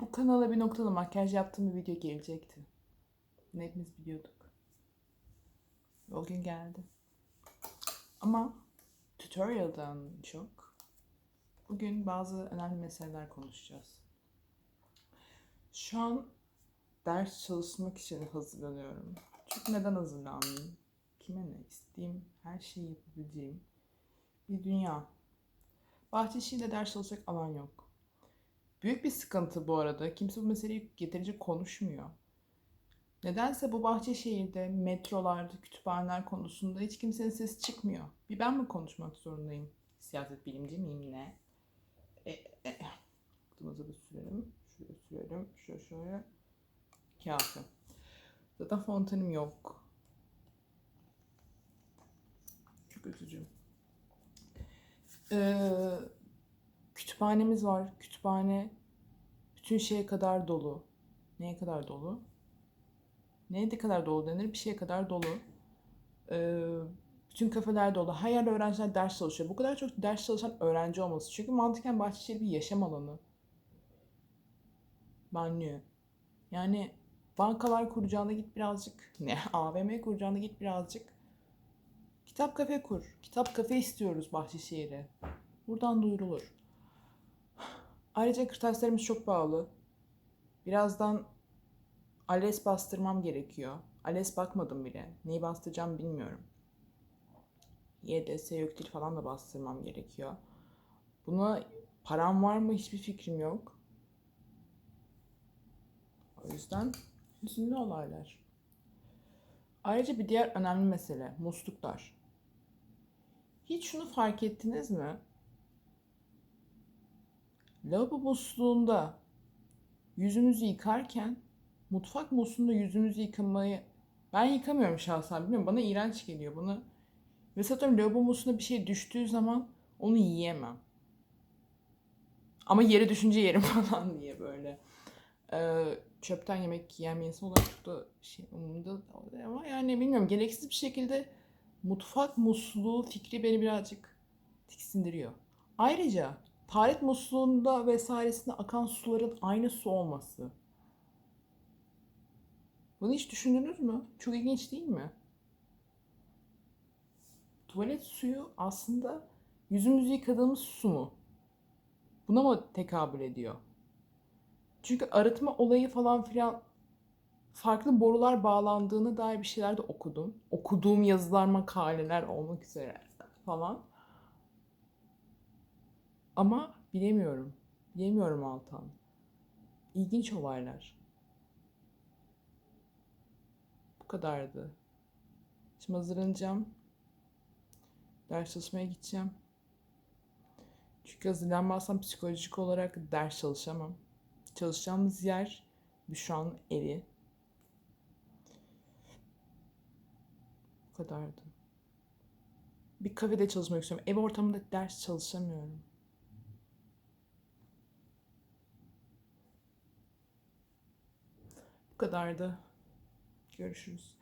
Bu kanala bir noktada makyaj yaptığım bir video gelecekti. Bunu hepimiz biliyorduk. O gün geldi. Ama tutorial'dan çok bugün bazı önemli meseleler konuşacağız. Şu an ders çalışmak için hazırlanıyorum. Çünkü neden hazırlanmayayım? Kime ne istediğim, her şeyi yapabileceğim bir dünya. Bahçeşehir'de ders çalışacak alan yok. Büyük bir sıkıntı bu arada. Kimse bu meseleyi yeterince konuşmuyor. Nedense bu Bahçeşehir'de, metrolarda, kütüphaneler konusunda hiç kimsenin sesi çıkmıyor. Bir ben mi konuşmak zorundayım? Siyaset bilimci miyim ne? E, e. Kutumuzu bir sürelim. Şuraya sürelim. Şöyle şöyle. Kafi. Zaten fontanım yok. Çok üzücü. Ee, kütüphanemiz var. Kütüphane bütün şeye kadar dolu. Neye kadar dolu? Neye de kadar dolu denir? Bir şeye kadar dolu. Ee, bütün kafeler dolu. Her öğrenciler ders çalışıyor. Bu kadar çok ders çalışan öğrenci olması. Çünkü mantıken Bahçeşehir bir yaşam alanı. Banliyö. Yani bankalar kuracağına git birazcık. Ne? AVM kuracağına git birazcık. Kitap kafe kur. Kitap kafe istiyoruz Bahçeşehir'e. Buradan duyurulur. Ayrıca kırtasiyelerimiz çok pahalı. Birazdan ALES bastırmam gerekiyor. ALES bakmadım bile. Neyi bastıracağım bilmiyorum. YDS YÖKDİL falan da bastırmam gerekiyor. Buna param var mı hiçbir fikrim yok. O yüzden hüzünlü olaylar. Ayrıca bir diğer önemli mesele musluklar. Hiç şunu fark ettiniz mi? Lavabo musluğunda yüzünüzü yıkarken mutfak musluğunda yüzünüzü yıkamayı ben yıkamıyorum şahsen bilmiyorum bana iğrenç geliyor bana. Mesela atıyorum lavabo musluğuna bir şey düştüğü zaman onu yiyemem. Ama yere düşünce yerim falan diye böyle. Ee, çöpten yemek yiyen bir insan olarak da şey umurumda ama yani bilmiyorum gereksiz bir şekilde mutfak musluğu fikri beni birazcık tiksindiriyor. Ayrıca taharet musluğunda vesairesinde akan suların aynı su olması. Bunu hiç düşündünüz mü? Çok ilginç değil mi? Tuvalet suyu aslında yüzümüzü yıkadığımız su mu? Buna mı tekabül ediyor? Çünkü arıtma olayı falan filan farklı borular bağlandığını dair bir şeyler de okudum. Okuduğum yazılar, makaleler olmak üzere falan. Ama bilemiyorum. Bilemiyorum Altan. İlginç olaylar. Bu kadardı. Şimdi hazırlanacağım. Ders çalışmaya gideceğim. Çünkü hazırlanmazsam psikolojik olarak ders çalışamam. Çalışacağımız yer Büşra'nın evi. Bu kadardı. Bir kafede çalışmak istiyorum. Ev ortamında ders çalışamıyorum. Bu kadardı. Görüşürüz.